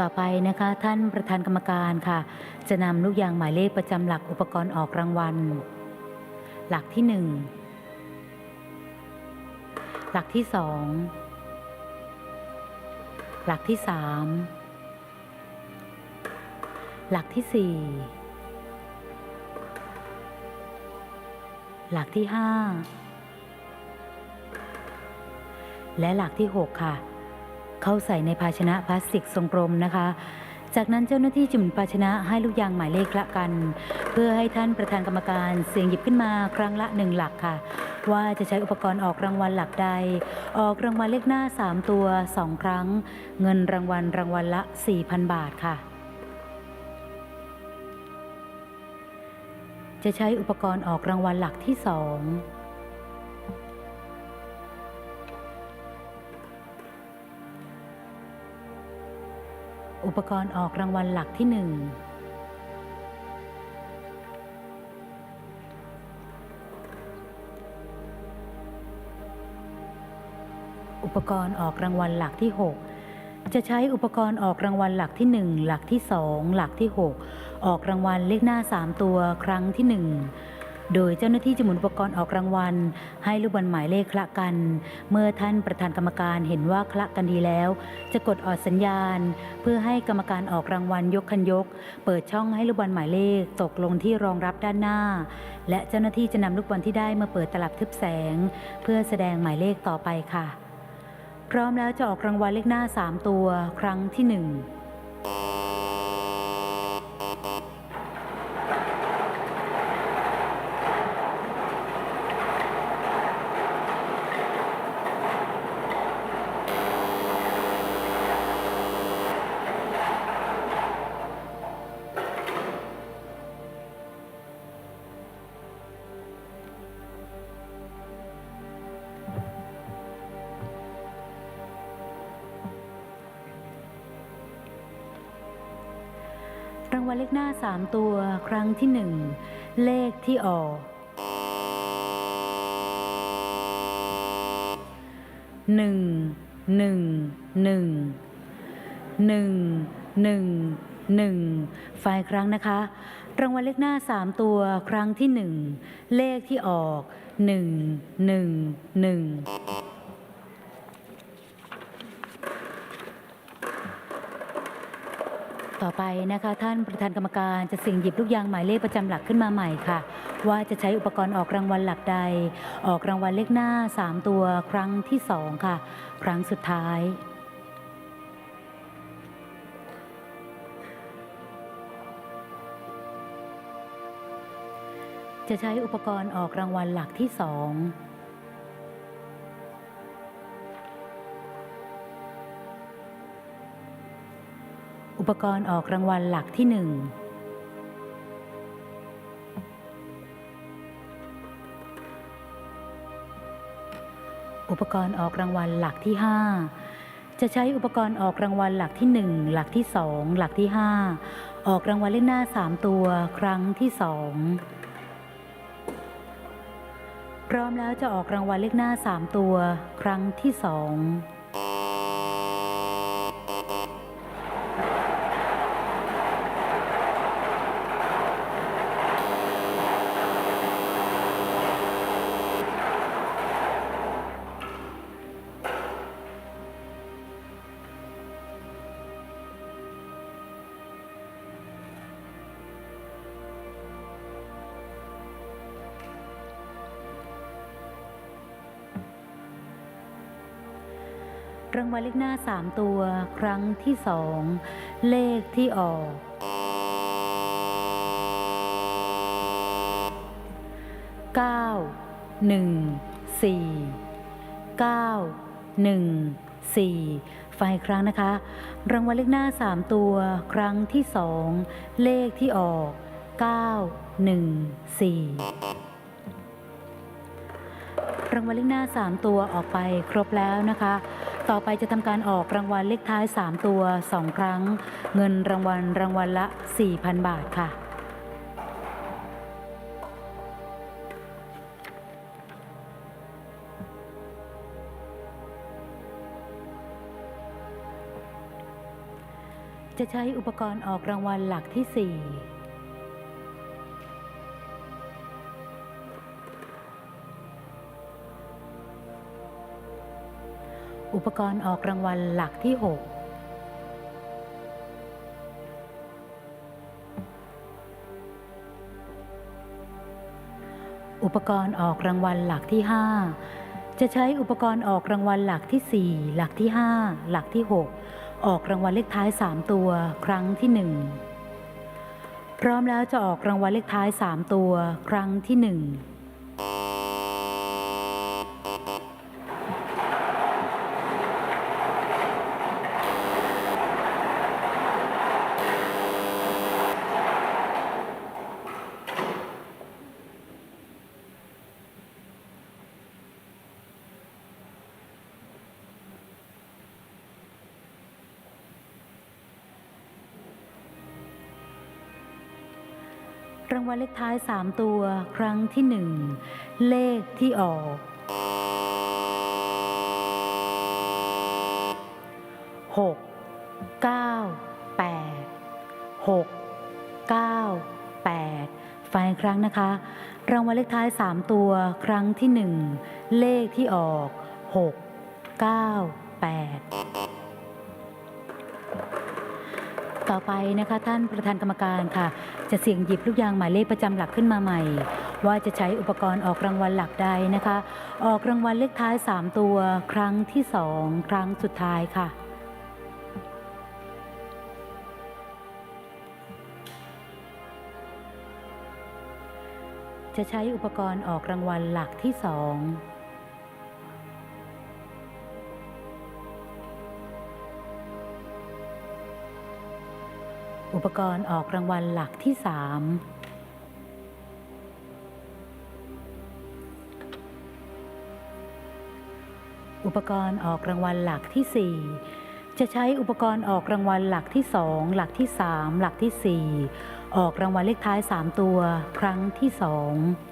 ต่อไปนะคะท่านประธานกรรมการค่ะ จะนำลูกยางหมายเลขประจำหลักอุปกรณ์ออกรางวัล หลักที่หนึ่งหลักที่สองหลักที่สามหลักที่สี่หลักที่ห้าและหลักที่หกค่ะ เข้าใส่ในภาชนะพลาสติกทรงกลมนะคะ จากนั้นเจ้าหน้าที่จุ่มภาชนะให้ลูกยางหมายเลขละกัน เพื่อให้ท่านประธานกรรมการเสียงหยิบขึ้นมาครั้งละหนึ่งหลักค่ะ ว่าจะใช้อุปกรณ์ออกรางวัลหลักใด ออกรางวัลเลขหน้า 3 ตัว 2 ครั้ง เงินรางวัลรางวัลละ 4,000 บาทค่ะจะใช้อุปกรณ์ออกรางวัลหลักที่สอง อุปกรณ์ออกรางวัลหลักที่หนึ่งอุปกรณ์ออกรางวัลหลักที่ 6 จะใช้อุปกรณ์ออกรางวัลหลักที่ 1 หลักที่ 2 หลักที่ 6 ออกรางวัลเลขหน้า 3 ตัวครั้งที่ 1 โดยเจ้าหน้าที่จะหมุนอุปกรณ์ออกรางวัล ให้ลูกบอลหมายเลขคละกัน เมื่อท่านประธานกรรมการเห็นว่าคละกันดีแล้ว จะกดออดสัญญาณ เพื่อให้กรรมการออกรางวัลยกคันยก เปิดช่องให้ลูกบอลหมายเลขตกลงที่รองรับด้านหน้า และเจ้าหน้าที่จะนำลูกบอลที่ได้มาเปิดตลับทึบแสง เพื่อแสดงหมายเลขต่อไปค่ะ พร้อมแล้วจะออกรางวัลเลขหน้า 3 ตัว ครั้งที่ 1 รางวัลเลขหน้า3ตัว ครั้งที่1เลขที่ออกหนึ่งหนึ่งหนึ่งหนึ่งหนึ่งหนึ่งฝ่ายครั้งนะคะ รางวัลเลขหน้า3ตัว ครั้งที่1เลขที่ออก1 1 1 ต่อไปนะคะ ท่านประธานกรรมการจะเสิ่ยงหยิบลูกยางหมายเลขประจำหลักขึ้นมาใหม่ค่ะ ว่าจะใช้อุปกรณ์ออกรางวัลหลักใด ออกรางวัลเลขหน้า 3 ตัวครั้งที่ 2 ค่ะ ครั้งสุดท้ายจะใช้อุปกรณ์ออกรางวัลหลักที่2อุ อุปกรณ์ออกรางวัลหลักที่หนึ่งอุปกรณ์ออกรางวัลหลักที่ 5 จะใช้อุปกรณ์ออกรางวัลหลักที่ 1 หลักที่ 2 หลักที่ 5 ออกรางวัลเลขหน้า 3 ตัว ครั้งที่ 2 พร้อมแล้วจะออกรางวัลเลขหน้า 3 ตัว ครั้งที่ 2 รางวัลเลขหน้า3ตัวครั้งที่สองเลขที่ออกเก้าหนึ่งสี่เก้าหนึ่งสี่ไฟครั้งนะคะ รางวัลเลขหน้า3ตัวครั้งที่สองเลขที่ออก9 1 4รางวัลเลขหน้า 3 ตัวออกไปครบแล้วนะคะ ต่อไปจะทำการออกรางวัลเลขท้าย 3 ตัว 2 ครั้ง เงินรางวัลรางวัลละ 4,000 บาทค่ะ จะใช้อุปกรณ์ออกรางวัลหลักที่สี่ อุปกรณ์ออกรางวัลหลักที่ 6อุปกรณ์ออกรางวัลหลักที่ 5 จะใช้อุปกรณ์ออกรางวัลหลักที่ 4 หลักที่ 5 หลักที่ 6 ออกรางวัลเลขท้าย 3 ตัว ครั้งที่ 1 พร้อมแล้วจะออกรางวัลเลขท้าย 3 ตัว ครั้งที่ 1 รางวัลเลขท้ายสามตัวครั้งที่หนึ่งเลขที่ออกหกเก้าแปดหกเก้าแปดฟังอีกครั้งนะคะ รางวัลเลขท้ายสามตัวครั้งที่หนึ่งเลขที่ออกหกเก้าแปดต่อไปนะคะท่านประธานกรรมการค่ะ จะเสี่ยงหยิบลูกยางหมายเลขประจำหลักขึ้นมาใหม่ ว่าจะใช้อุปกรณ์ออกรางวัลหลักใดนะคะ ออกรางวัลเลขท้าย 3 ตัว ครั้งที่ 2 ครั้งสุดท้ายค่ะจะใช้อุปกรณ์ออกรางวัลหลักที่สอง อุปกรณ์ออกรางวัลหลักที่สามอุปกรณ์ออกรางวัลหลักที่ 4 จะใช้อุปกรณ์ออกรางวัลหลักที่ 2 หลักที่ 3 หลักที่ 4 ออกรางวัลเลขท้าย 3 ตัว ครั้งที่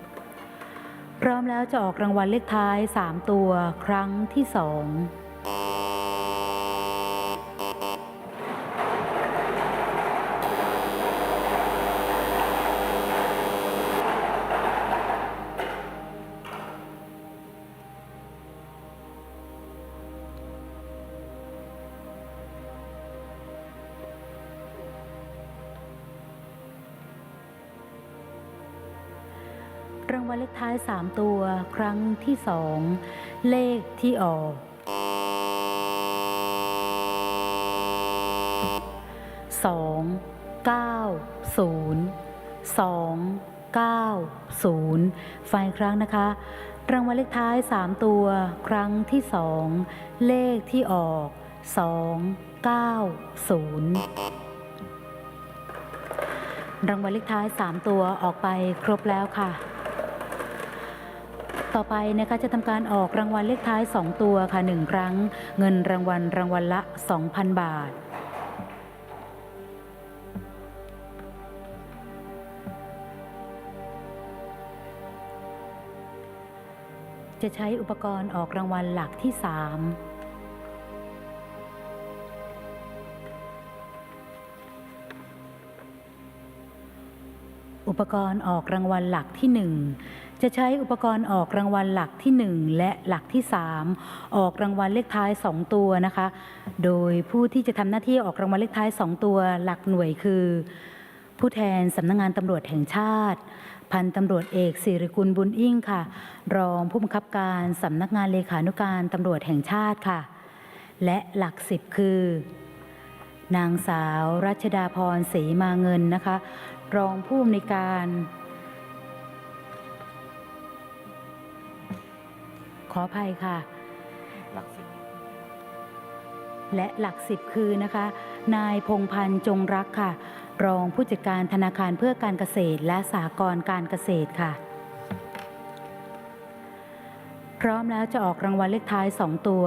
2 พร้อมแล้วจะออกรางวัลเลขท้าย 3 ตัว ครั้งที่ 2 รางวัลเลขท้าย 3 ตัวครั้งที่ 2 เลขที่ออกสองเก้าศูนย์สองเก้าศูนย์ฟังอีกครั้งนะคะ รางวัลเลขท้าย 3 ตัว ครั้งที่ 2 เลขที่ออกสองเก้าศูนย์รางวัลเลขท้าย 3 ตัวออกไปครบแล้วค่ะ ต่อไปนะคะจะทำการออกรางวัลเลขท้าย 2 ตัวค่ะ 1 ครั้ง เงินรางวัลรางวัลละ 2,000 บาท จะใช้อุปกรณ์ออกรางวัลหลักที่ 3 อุปกรณ์ออกรางวัลหลักที่ 1 จะใช้อุปกรณ์ออกรางวัลหลักที่ 1 และหลักที่ 3 ออกรางวัลเลขท้าย 2 ตัวนะคะ โดยผู้ที่จะทำหน้าที่ออกรางวัลเลขท้าย 2 ตัวหลักหน่วยคือ ผู้แทนสำนักงงานตำรวจแห่งชาติ พันตำรวจเอกสิริกุลบุญอิ่งค่ะ รองผู้บังคับการสำนักงานเลขานุการตำรวจแห่งชาติค่ะ และหลักสิบคือนางสาวรัชดาพรศรีมาเงินนะคะ รองผู้อำนวยการ ขออภัยค่ะ หลักสิบและหลักสิบคือนะคะ นายพงพันธ์จงรักค่ะ รองผู้จัดการธนาคารเพื่อการเกษตรและสหกรณ์การเกษตรค่ะ พร้อมแล้วจะออกรางวัลเลขท้าย 2 ตัว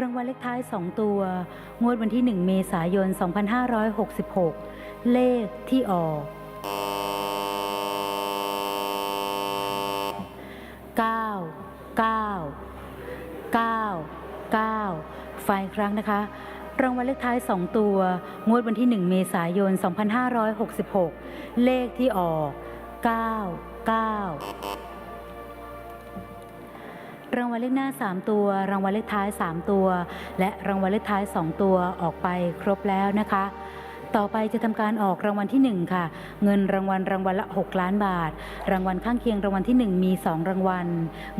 รางวัลเลขท้าย 2 ตัว งวดวันที่ 1 เมษายน 2566 เลขที่ออก 9 9 9 9ไฟล์ครั้งนะคะ รางวัลเลขท้าย 2 ตัว งวดวันที่ 1 เมษายน 2566 เลขที่ออก 9 9 รางวัลเลขหน้า 3 ตัว รางวัลเลขท้าย 3 ตัว และรางวัลเลขท้าย 2 ตัวออกไปครบแล้วนะคะ ต่อไปจะทำการออกรางวัลที่ 1 ค่ะ เงินรางวัลรางวัลละ 6 ล้านบาท รางวัลข้างเคียงรางวัลที่ 1 มี 2 รางวัล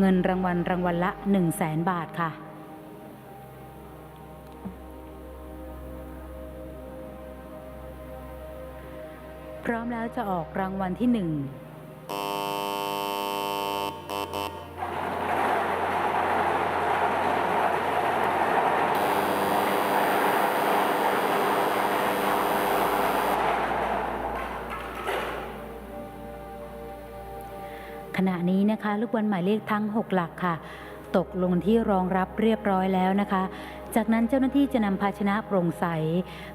เงินรางวัลรางวัลละ 1 0 0 0 0แสนบาทค่ะพร้อมแล้วจะออกรางวัลที่1 ขณะนี้นะคะลูกบอลหมายเลขทั้ง 6 หลักค่ะ ตกลงที่รองรับเรียบร้อยแล้วนะคะ จากนั้นเจ้าหน้าที่จะนำภาชนะโปร่งใส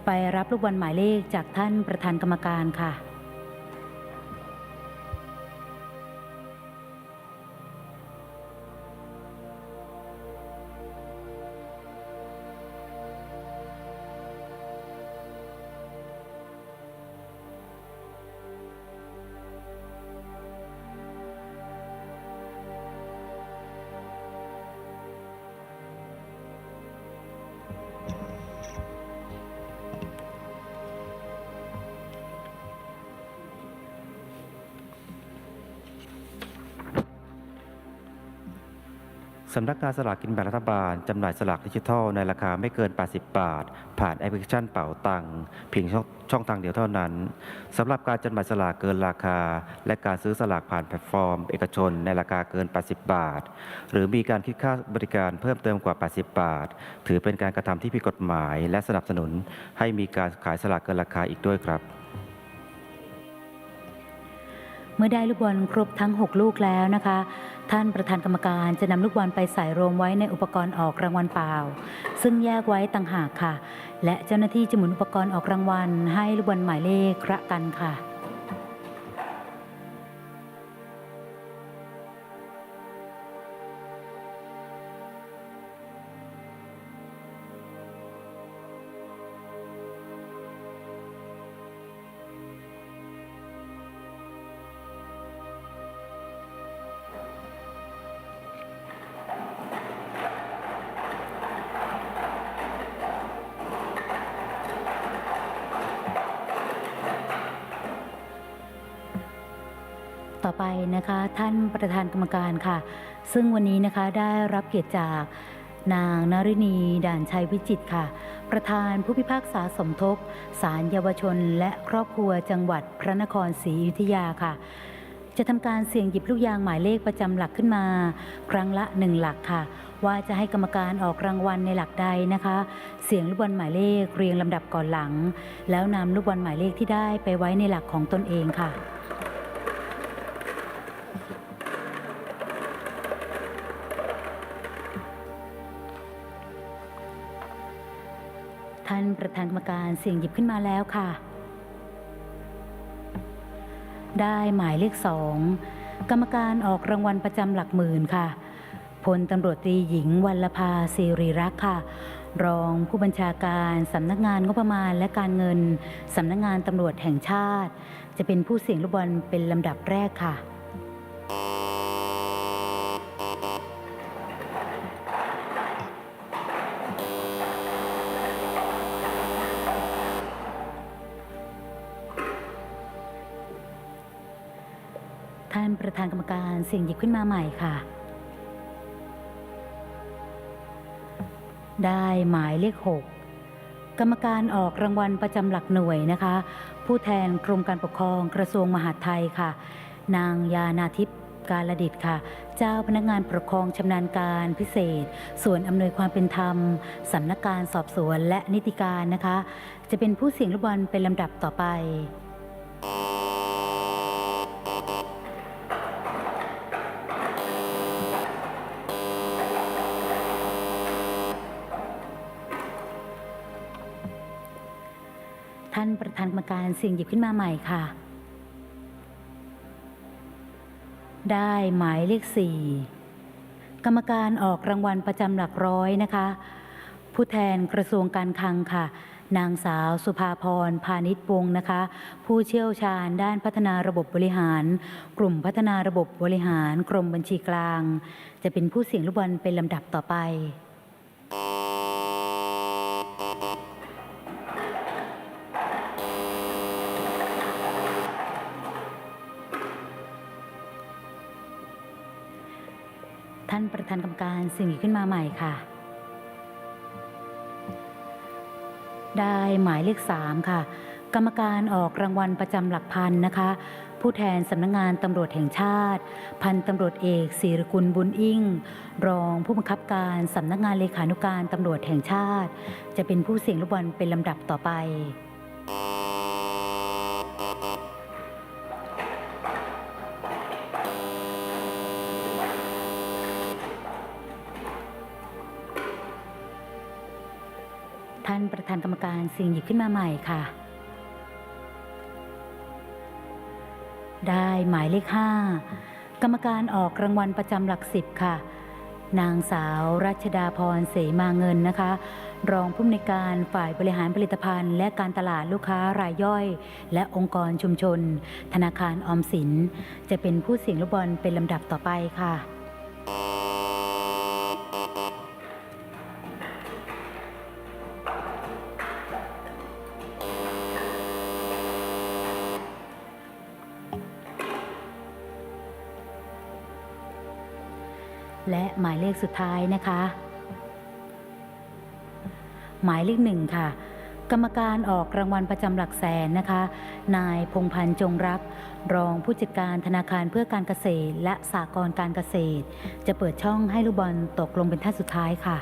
ไปรับลูกบอลหมายเลขจากท่านประธานกรรมการค่ะ สำนักงานสลากกินแบ่งรัฐบาล จำหน่ายสลากดิจิทัลในราคาไม่เกิน 80 บาท ผ่านแอปพลิเคชันเป๋าตังเพียงชงช่องทางเดียวเท่านั้นสำหรับการจำหน่ายสลากเกินราคา และการซื้อสลากผ่านแพลตฟอร์ม เอกชนในราคาเกิน 80 บาท หรือมีการคิดค่าบริการเพิ่มเติมกว่า 80 บาท ถือเป็นการกระทำที่ผิดกฎหมาย และสนับสนุนให้มีการขายสลากเกินราคาอีกด้วยครับ เมื่อได้ลูกบอลครบทั้ง 6 ลูกแล้วนะคะ ท่านประธานกรรมการจะนำลูกบอลไปใส่รวมไว้ในอุปกรณ์ออกรางวัลเปล่า ซึ่งแยกไว้ต่างหากค่ะ และเจ้าหน้าที่จะหมุนอุปกรณ์ออกรางวัล ให้ลูกบอลหมายเลขระกันค่ะ ต่อไปนะคะ ท่านประธานกรรมการค่ะ ซึ่งวันนี้นะคะได้รับเกียรติจากนางนรินีด่านชัยวิจิตค่ะ ประธานผู้พิพากษาสมทบศาลเยาวชน และครอบครัวจังหวัดพระนครศรีอยุธยาค่ะ จะทำการเสี่ยงหยิบลูกยางหมายเลขประจำหลักขึ้นมา ครั้งละหนึ่งหลักค่ะ ว่าจะให้กรรมการออกรางวัลในหลักใดนะคะ เสียงลูกบอลหมายเลขเรียงลำดับก่อนหลัง แล้วนำลูกบอลหมายเลขที่ได้ไปไว้ในหลักของตนเองค่ะ ประธานกรรมการเสี่ยงหยิบขึ้นมาแล้วค่ะ ได้หมายเลขสองกรรมการออกรางวัลประจำหลักหมื่นค่ะพลตำรวจตรีหญิงวัลภาสิริรักษ์ค่ะ รองผู้บัญชาการสำนักงานงบประมาณและการเงินสำนักงานตำรวจแห่งชาติ จะเป็นผู้เสี่ยงลูกบอลเป็นลำดับแรกค่ะ เสี่ยงหยิบขึ้นมาใหม่ค่ะ ได้หมายเลขหกกรรมการออกรางวัลประจำหลักหน่วยนะคะ ผู้แทนกรมการปกครองกระทรวงมหาดไทยค่ะ นางยานาทิพย์การดิตค่ะ เจ้าพนักงานปกครองชำนาญการพิเศษ ส่วนอำนวยความเป็นธรรมสำนักการสอบสวนและนิติการนะคะ จะเป็นผู้เสี่ยงลูกบอลเป็นลำดับต่อไป เสี่ยงหยิบขึ้นมาใหม่ค่ะ ได้หมายเลขสี่กรรมการออกรางวัลประจำหลักร้อยนะคะ ผู้แทนกระทรวงการคลังค่ะ นางสาวสุภาพรพาณิชวงศ์นะคะ ผู้เชี่ยวชาญด้านพัฒนาระบบบริหาร กลุ่มพัฒนาระบบบริหาร กรมบัญชีกลาง จะเป็นผู้เสี่ยงลูกบอลเป็นลำดับต่อไป ประธานกรรมการเสิ่ยงขึ้นมาใหม่ค่ะ ได้หมายเลขสามค่ะ กรรมการออกรางวัลประจำหลักพันนะคะ ผู้แทนสำนักงงานตำรวจแห่งชาติ พันตำรวจเอกศิรกุลบุญอิ่ง รองผู้บังคับการสำนักงานเลขานุการตำรวจแห่งชาติ จะเป็นผู้เสี่ยงลูกบอลเป็นลำดับต่อไป ประธานกรรมการเสิ่ยงหยิบขึ้นมาใหม่ค่ะ ได้หมายเลขห้ากรรมการออกรางวัลประจำหลักสิบค่ะ นางสาวรัชดาพรเสมาเงินนะคะ รองผู้อำนวยการฝ่ายบริหารผลิตภัณฑ์ และการตลาดลูกค้ารายย่อย และองค์กรชุมชน ธนาคารออมสิน จะเป็นผู้เสี่ยงลูกบอลเป็นลำดับต่อไปค่ะ หมายเลขสุดท้ายนะคะ หมายเลขหนึ่งค่ะ กรรมการออกรางวัลประจำหลักแสนนะคะ นายพงพันธ์จงรัก รองผู้จัดการธนาคารเพื่อการเกษตร และสากลการเกษตร จะเปิดช่องให้ลูกบอลตกลงเป็นท่าสุดท้ายค่ะ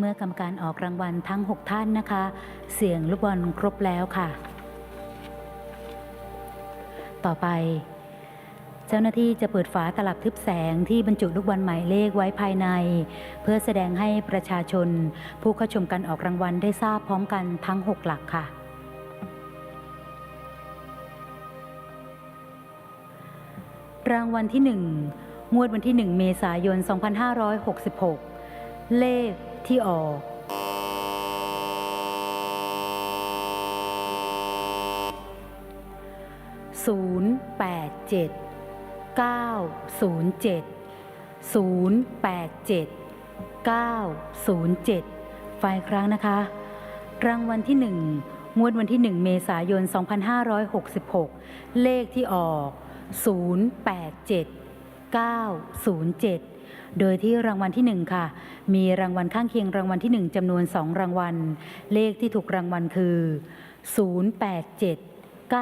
เมื่อกรรมการออกรางวัลทั้ง 6 ท่านนะคะ เสียงลูกบอลครบแล้วค่ะ ต่อไป เจ้าหน้าที่จะเปิดฝาตลับทึบแสงที่บรรจุลูกบอลหมายเลขไว้ภายใน เพื่อแสดงให้ประชาชน ผู้เข้าชมการออกรางวัลได้ทราบพร้อมกันทั้ง 6 หลักค่ะรางวัลที่ 1 งวดวันที่ 1 เมษายน 2566 เลข ที่ออก ศูนย์แปดเจ็ดเก้าศูนย์เจ็ดศูนย์แปดเจ็ดเก้าศูนย์เจ็ดไฟล์ครั้งนะคะ รางวัลที่หนึ่งงวดวันที่หนึ่งเมษายน 2566 เลขที่ออก 087 907 โดยที่รางวัลที่หนึ่งค่ะ มีรางวัลข้างเคียงรางวัลที่หนึ่งจำนวนสองรางวัล เลขที่ถูกรางวัลคือ 087 906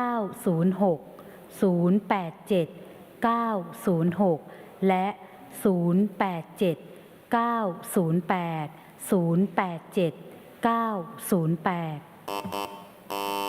087 906 และ 087 908 087 908